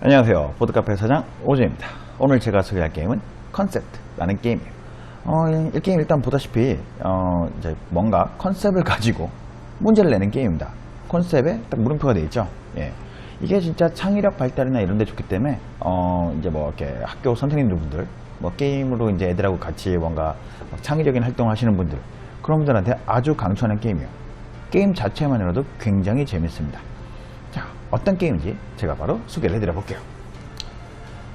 안녕하세요. 보드카페 사장 오재입니다. 오늘 제가 소개할 게임은 컨셉트라는 게임이에요. 어, 이 게임 일단 보다시피 어, 이제 뭔가 컨셉을 가지고 문제를 내는 게임입니다. 컨셉에 딱 물음표가 되어 있죠. 예. 이게 진짜 창의력 발달이나 이런 데 좋기 때문에 어, 이제 뭐 이렇게 학교 선생님들분들 뭐 게임으로 이제 애들하고 같이 뭔가 창의적인 활동을 하시는 분들 그런 분들한테 아주 강추하는 게임이에요. 게임 자체만으로도 굉장히 재밌습니다. 자, 어떤 게임인지 제가 바로 소개를 해드려 볼게요.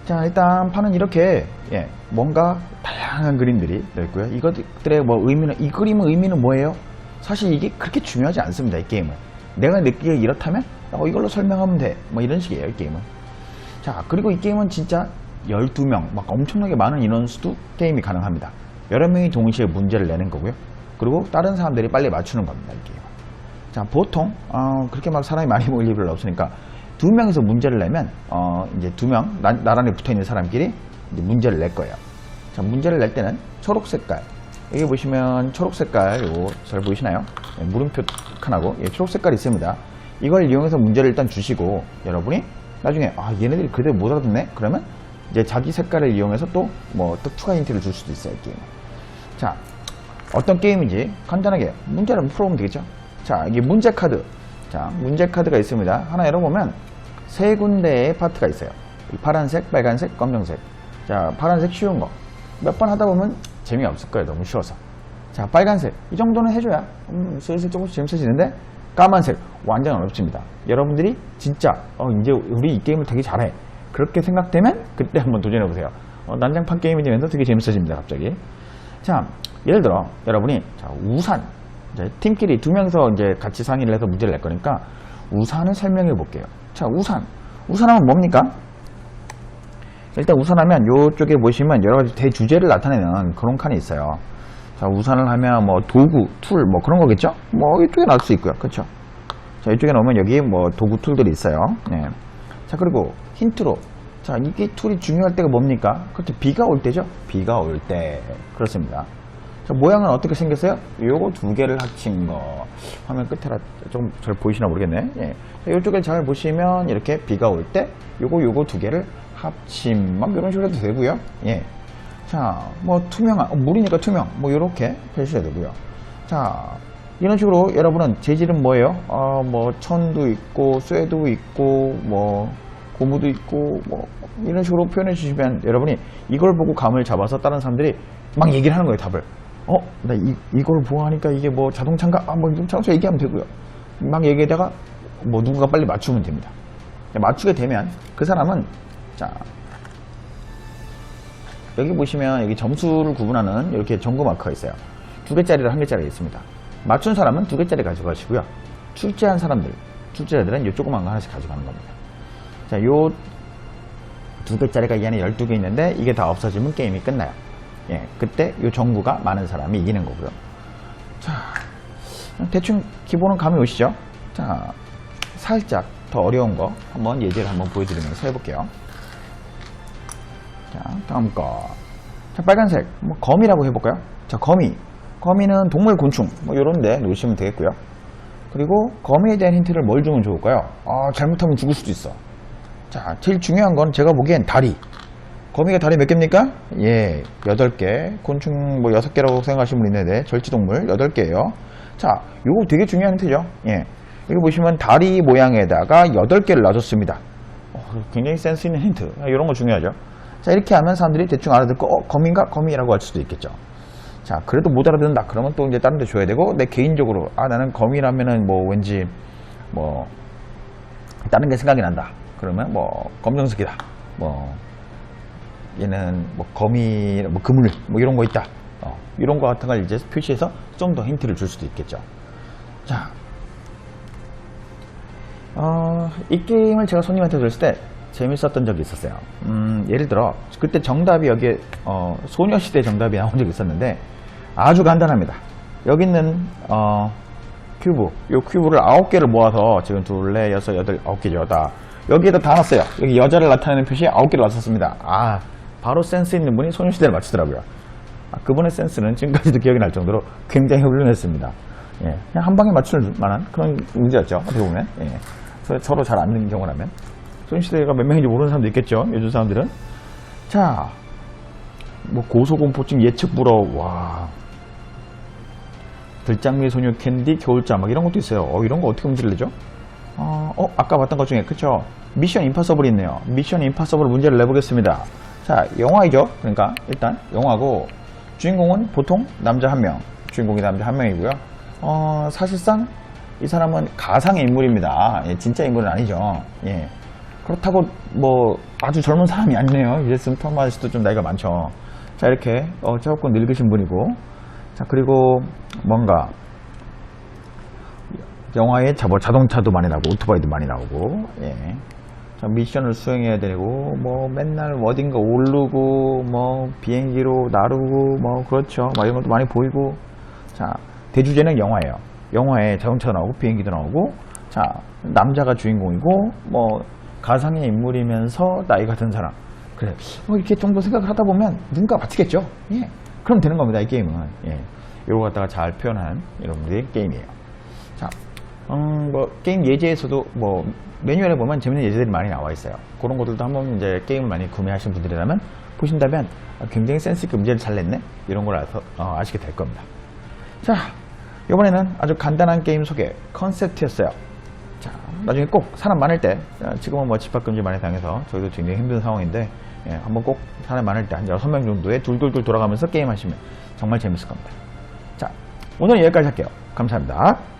자, 일단 판은 이렇게, 예, 뭔가 다양한 그림들이 들어있고요. 이것들의 뭐 의미는, 이 그림의 의미는 뭐예요? 사실 이게 그렇게 중요하지 않습니다, 이 게임은. 내가 느끼기에 이렇다면, 어, 이걸로 설명하면 돼. 뭐 이런 식이에요, 이 게임은. 자, 그리고 이 게임은 진짜 12명, 막 엄청나게 많은 인원수도 게임이 가능합니다. 여러 명이 동시에 문제를 내는 거고요. 그리고 다른 사람들이 빨리 맞추는 겁니다, 이 게임은. 자, 보통, 어, 그렇게 막 사람이 많이 모일 일은 없으니까, 두 명이서 문제를 내면, 어, 이제 두 명, 나, 나란히 붙어 있는 사람끼리 문제를 낼 거예요. 자, 문제를 낼 때는 초록 색깔. 여기 보시면 초록 색깔, 요거 잘 보이시나요? 네, 물음표 칸하고, 예, 초록 색깔이 있습니다. 이걸 이용해서 문제를 일단 주시고, 여러분이 나중에, 아, 얘네들이 그대로 못 알아듣네? 그러면 이제 자기 색깔을 이용해서 또, 뭐, 또 추가 힌트를 줄 수도 있어요, 이 게임. 자, 어떤 게임인지 간단하게 문제를 풀어보면 되겠죠? 자, 이게 문제 카드. 자, 문제 카드가 있습니다. 하나 열어보면 세 군데의 파트가 있어요. 이 파란색, 빨간색, 검정색. 자, 파란색 쉬운 거. 몇 번 하다 보면 재미없을 거예요. 너무 쉬워서. 자, 빨간색. 이 정도는 해줘야 음, 슬슬 조금씩 재밌어지는데 까만색. 완전 어렵습니다. 여러분들이 진짜 어, 이제 우리 이 게임을 되게 잘해. 그렇게 생각되면 그때 한번 도전해보세요. 어, 난장판 게임이 되면서 되게 재밌어집니다. 갑자기. 자, 예를 들어 여러분이 자, 우산 팀끼리 두 명이서 이제 같이 상의를 해서 문제를 낼 거니까 우산을 설명해 볼게요. 자, 우산. 우산하면 뭡니까? 일단 우산하면 이쪽에 보시면 여러 가지 대주제를 나타내는 그런 칸이 있어요. 자, 우산을 하면 뭐 도구, 툴, 뭐 그런 거겠죠? 뭐 이쪽에 나올 수 있고요. 그렇죠? 자, 이쪽에 넣으면 여기 뭐 도구, 툴들이 있어요. 네. 자, 그리고 힌트로. 자, 이게 툴이 중요할 때가 뭡니까? 그렇죠. 비가 올 때죠? 비가 올 때. 그렇습니다. 자, 모양은 어떻게 생겼어요? 요거 두 개를 합친 거. 화면 끝에라 좀잘 보이시나 모르겠네. 예. 자, 이쪽에 잘 보시면 이렇게 비가 올 때 요거 요거 두 개를 합친 막 이런 식으로 해도 되고요. 예. 자, 뭐 투명한 어, 물이니까 투명. 뭐 이렇게 표시해도 되고요. 자, 이런 식으로 여러분은 재질은 뭐예요? 어, 뭐 천도 있고 쇠도 있고 뭐 고무도 있고 뭐 이런 식으로 표현해 주시면 여러분이 이걸 보고 감을 잡아서 다른 사람들이 막 얘기를 하는 거예요 답을 어 나 이, 이걸 보아하니까 이게 뭐 자동차인가 아 뭐 자동차 얘기하면 되고요. 막 얘기하다가 뭐 누군가 빨리 맞추면 됩니다. 맞추게 되면 그 사람은 자 여기 보시면 여기 점수를 구분하는 이렇게 점구 마크가 있어요. 두 개짜리랑 한 개짜리가 있습니다. 맞춘 사람은 두 개짜리 가져가시고요. 출제한 사람들 출제자들은 이 조그만 거 하나씩 가져가는 겁니다. 자, 요 두 개짜리가 이 안에 12개 있는데 이게 다 없어지면 게임이 끝나요. 예, 그때 요 정구가 많은 사람이 이기는 거고요. 자, 대충 기본은 감이 오시죠? 자, 살짝 더 어려운 거 한번 예제를 한번 보여드리면서 해볼게요. 자, 다음 거. 자, 빨간색. 뭐, 거미라고 해볼까요? 자, 거미. 거미는 동물, 곤충. 뭐, 요런 데 놓으시면 되겠고요. 그리고 거미에 대한 힌트를 뭘 주면 좋을까요? 아, 잘못하면 죽을 수도 있어. 자, 제일 중요한 건 제가 보기엔 다리. 거미가 다리 몇 개입니까? 예, 8개. 곤충 뭐 6개라고 생각하시는 분 있는데, 절지동물 8개예요. 자, 요거 되게 중요한 힌트죠. 예. 여기 보시면 다리 모양에다가 8개를 놔줬습니다. 어, 굉장히 센스 있는 힌트. 이런 거 중요하죠. 자, 이렇게 하면 사람들이 대충 알아듣고, 어, 거미인가? 거미라고 할 수도 있겠죠. 자, 그래도 못 알아듣는다. 그러면 또 이제 다른 데 줘야 되고, 내 개인적으로, 아, 나는 거미라면은 뭐 왠지, 뭐, 다른 게 생각이 난다. 그러면 뭐 검정색이다. 뭐 얘는 뭐 거미, 뭐 그물, 뭐 이런 거 있다. 어, 이런 거 같은 걸 이제 표시해서 좀 더 힌트를 줄 수도 있겠죠. 자, 어, 이 게임을 제가 손님한테 줬을 때 재밌었던 적이 있었어요. 음, 예를 들어 그때 정답이 여기에 어, 소녀시대 정답이 나온 적이 있었는데 아주 간단합니다. 여기 있는 어, 큐브, 이 큐브를 아홉 개를 모아서 지금 둘, 넷, 여섯, 여덟, 아홉 개죠. 다 여기에다 다 놨어요. 여기 여자를 나타내는 표시에 아홉 개를 놨었습니다. 아, 바로 센스 있는 분이 소녀시대를 맞추더라고요. 아, 그분의 센스는 지금까지도 기억이 날 정도로 굉장히 훌륭했습니다. 예, 그냥 한 방에 맞출 만한 그런 문제였죠. 어떻게 보면. 예. 그래서 서로 잘안 듣는 경우라면. 소녀시대가 몇 명인지 모르는 사람도 있겠죠. 요즘 사람들은. 자, 뭐 고소공포증 예측 불어, 와. 들장미 소녀 캔디 겨울잠 막 이런 것도 있어요. 어, 이런 거 어떻게 문제를 내죠? 어, 어, 아까 봤던 것 중에 그쵸? 미션 임파서블이 있네요. 미션 임파서블 문제를 내보겠습니다. 자, 영화이죠. 그러니까 일단 영화고 주인공은 보통 남자 한 명, 주인공이 남자 한 명이고요. 어, 사실상 이 사람은 가상의 인물입니다. 예, 진짜 인물은 아니죠. 예. 그렇다고 뭐 아주 젊은 사람이 아니네요. 이제쯤 톰 아저씨도 좀 나이가 많죠. 자, 이렇게 어, 조금 늙으신 분이고 자, 그리고 뭔가 영화에 자, 뭐 자동차도 많이 나오고 오토바이도 많이 나오고 예. 자, 미션을 수행해야 되고 뭐 맨날 어딘가 오르고 뭐 비행기로 나르고 뭐 그렇죠. 막 이런 것도 많이 보이고 자 대주제는 영화예요. 영화에 자동차도 나오고 비행기도 나오고 자 남자가 주인공이고 뭐 가상의 인물이면서 나이 같은 사람 그래 뭐 이렇게 정도 생각을 하다 보면 눈가 맞추겠죠. 예. 그럼 되는 겁니다 이 게임은. 예. 이거 갖다가 잘 표현한 여러분들의 게임이에요. 자, 음, 뭐, 게임 예제에서도 뭐, 매뉴얼에 보면 재밌는 예제들이 많이 나와 있어요. 그런 것들도 한번 이제 게임을 많이 구매하신 분들이라면 보신다면 아, 굉장히 센스 있게 문제를 잘 냈네? 이런 걸 아서, 어, 아시게 될 겁니다. 자, 이번에는 아주 간단한 게임 소개, 컨셉트였어요. 자, 나중에 꼭 사람 많을 때, 자, 지금은 뭐 집합금지 많이 당해서 저희도 굉장히 힘든 상황인데, 예, 한번 꼭 사람 많을 때한 6명 정도에 둘둘둘 돌아가면서 게임 하시면 정말 재밌을 겁니다. 자, 오늘 여기까지 할게요. 감사합니다.